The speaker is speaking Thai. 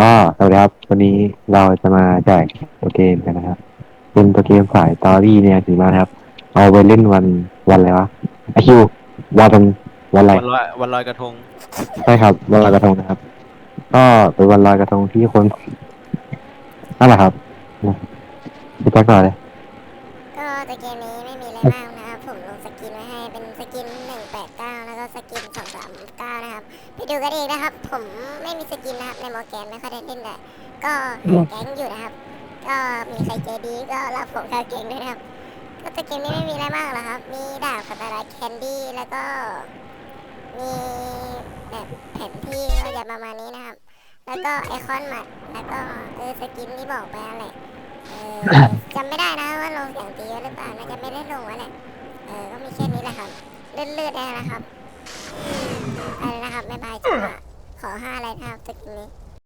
ก็สวัสดีครับ วันนี้เราจะมาแจกตัวเกมกันนะครับ เป็นตัวเกมฝ่ายตอรี่เนี่ยถือมานะครับ เอาไปเล่นวันวันอะไรวะไอคิววันวันอะไรวันลอยวันลอยกระทงใช่ครับ วันลอยกระทงนะครับ ก็เป็นวันลอยกระทงที่คนนั่นแหละครับพี่แจ็คก่อนเลยก็แต่เกมนี้ไม่มีอะไรมากนะครับ ผมลงสกินไว้ให้เป็นสกิน189แล้วก็ สกิน239นะครับไปดูกันเองนะครับ ผมไม่มีสกินนะครับในโมแกนไม่ค่อยได้เล่นเลยก็แก๊งอยู่นะครับ ก็มีใครใจดีก็รับผมเข้าแก๊งด้วยนะครับ ก็แต่เกมนี้ไม่มีอะไรมากหรอกครับ มีดาบกับอะไรแคนดี้แล้วก็มีแบบแผนที่ก็จะประมาณนี้นะครับ แล้วก็ไอคอนหมัดแล้วก็เออสกินที่บอกไปอะไรจำไม่ได้นะว่าลงเสียงตีหรือเปล่าน่าจะไม่ได้ลงว้แหละเออก็มีแค่นี้แหละครับ เลื่อนๆได้นะครับ อะไรนะครับ ไม่บายจ้าขอห้าอะไรนะครับตึกนี้